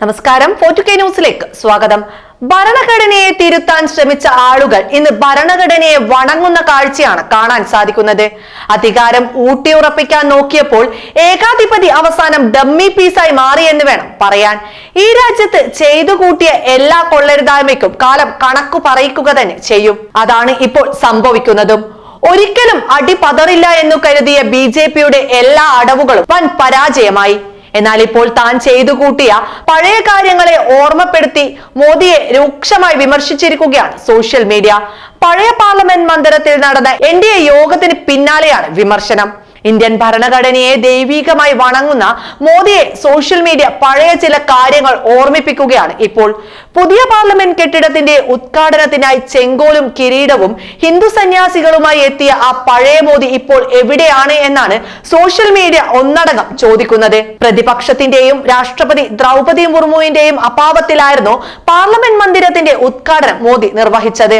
നമസ്കാരം. ഫോർട്ടു കെ ന്യൂസിലേക്ക് സ്വാഗതം. ഭരണഘടനയെ തിരുത്താൻ ശ്രമിച്ച ആളുകൾ ഇന്ന് ഭരണഘടനയെ വണങ്ങുന്ന കാഴ്ചയാണ് കാണാൻ സാധിക്കുന്നത്. അധികാരം ഊട്ടിയുറപ്പിക്കാൻ നോക്കിയപ്പോൾ ഏകാധിപതി അവസാനം ഡമ്മി പീസായി മാറി എന്ന് വേണം പറയാൻ. ഈ രാജ്യത്ത് ചെയ്തു കൂട്ടിയ എല്ലാ കൊള്ളരുതായ്മയ്ക്കും കാലം കണക്കു പറയിക്കുക തന്നെ ചെയ്യും. അതാണ് ഇപ്പോൾ സംഭവിക്കുന്നതും. ഒരിക്കലും അടി പതറില്ല എന്ന് കരുതിയ ബി എല്ലാ അടവുകളും വൻ പരാജയമായി. എന്നാൽ ഇപ്പോൾ താൻ ചെയ്തു കൂട്ടിയ പഴയ കാര്യങ്ങളെ ഓർമ്മപ്പെടുത്തി മോദിയെ രൂക്ഷമായി വിമർശിച്ചിരിക്കുകയാണ് സോഷ്യൽ മീഡിയ. പഴയ പാർലമെന്റ് മന്ദിരത്തിൽ നടന്ന എൻ ഡി എ യോഗത്തിന് പിന്നാലെയാണ് വിമർശനം. ഇന്ത്യൻ ഭരണഘടനയെ ദൈവികമായി വണങ്ങുന്ന മോദിയെ സോഷ്യൽ മീഡിയ പഴയ ചില കാര്യങ്ങൾ ഓർമ്മിപ്പിക്കുകയാണ്. ഇപ്പോൾ പുതിയ പാർലമെന്റ് കെട്ടിടത്തിന്റെ ഉദ്ഘാടനത്തിനായി ചെങ്കോലും കിരീടവും ഹിന്ദു സന്യാസികളുമായി എത്തിയ ആ പഴയ മോദി ഇപ്പോൾ എവിടെയാണ് എന്നാണ് സോഷ്യൽ മീഡിയ ഒന്നടങ്കം ചോദിക്കുന്നത്. പ്രതിപക്ഷത്തിന്റെയും രാഷ്ട്രപതി ദ്രൗപതി മുർമുവിന്റെയും അഭാവത്തിലായിരുന്നു പാർലമെന്റ് മന്ദിരത്തിന്റെ ഉദ്ഘാടനം മോദി നിർവഹിച്ചത്.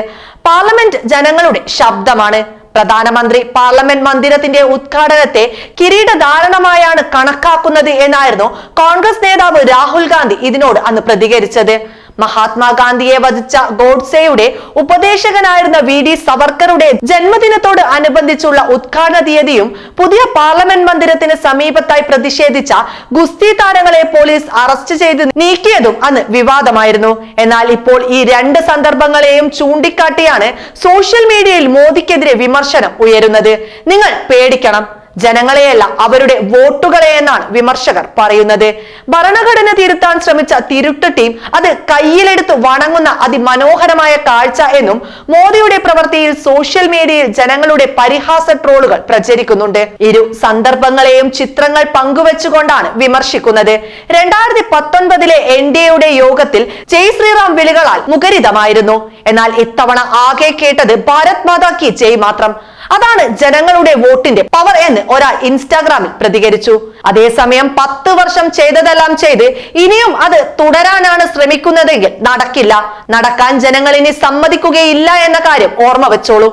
പാർലമെന്റ് ജനങ്ങളുടെ ശബ്ദമാണ്. പ്രധാനമന്ത്രി പാർലമെന്റ് മന്ദിരത്തിന്റെ ഉദ്ഘാടനത്തെ കിരീടധാരണമായാണ് കണക്കാക്കുന്നത് എന്നായിരുന്നു കോൺഗ്രസ് നേതാവ് രാഹുൽ ഗാന്ധി ഇതിനോട് അന്ന് പ്രതികരിച്ചത്. മഹാത്മാഗാന്ധിയെ വധിച്ച ഗോഡ്സെയുടെ ഉപദേശകനായിരുന്ന വി ഡി സവർക്കറുടെ ജന്മദിനത്തോട് അനുബന്ധിച്ചുള്ള ഉദ്ഘാടന തീയതിയും പുതിയ പാർലമെന്റ് മന്ദിരത്തിന് സമീപത്തായി പ്രതിഷേധിച്ച ഗുസ്തി താരങ്ങളെ പോലീസ് അറസ്റ്റ് ചെയ്ത് നീക്കിയതും അന്ന് വിവാദമായിരുന്നു. എന്നാൽ ഇപ്പോൾ ഈ രണ്ട് സന്ദർഭങ്ങളെയും ചൂണ്ടിക്കാട്ടിയാണ് സോഷ്യൽ മീഡിയയിൽ മോദിക്കെതിരെ വിമർശനം ഉയരുന്നത്. നിങ്ങൾ പേടിക്കണം. ജനങ്ങളെയല്ല അവരുടെ വോട്ടുകളെ എന്നാണ് വിമർശകർ പറയുന്നത്. ഭരണഘടന തിരുത്താൻ ശ്രമിച്ച തിരുട്ട് ടീം അത് കയ്യിലെടുത്ത് വണങ്ങുന്ന അതിമനോഹരമായ കാഴ്ച എന്നും മോദിയുടെ പ്രവൃത്തിയിൽ സോഷ്യൽ മീഡിയയിൽ ജനങ്ങളുടെ പരിഹാസ ട്രോളുകൾ പ്രചരിക്കുന്നുണ്ട്. ഇരു സന്ദർഭങ്ങളെയും ചിത്രങ്ങൾ പങ്കുവച്ചുകൊണ്ടാണ് വിമർശിക്കുന്നത്. രണ്ടായിരത്തി പത്തൊൻപതിലെ എൻ ഡി എയുടെ യോഗത്തിൽ ജയ് ശ്രീറാം വിളികളാൽ മുഖരിതമായിരുന്നു. എന്നാൽ ഇത്തവണ ആകെ കേട്ടത് ഭാരത് മാതാ കി ജയ് മാത്രം. അതാണ് ജനങ്ങളുടെ വോട്ടിന്റെ പവർ എന്ന് ഒരാൾ ഇൻസ്റ്റാഗ്രാമിൽ പ്രതികരിച്ചു. അതേസമയം പത്ത് വർഷം ചെയ്തതെല്ലാം ചെയ്ത് ഇനിയും അത് തുടരാനാണ് ശ്രമിക്കുന്നതെങ്കിൽ നടക്കില്ല. നടക്കാൻ ജനങ്ങൾ ഇനി സമ്മതിക്കുകയില്ല എന്ന കാര്യം ഓർമ്മ വെച്ചോളൂ.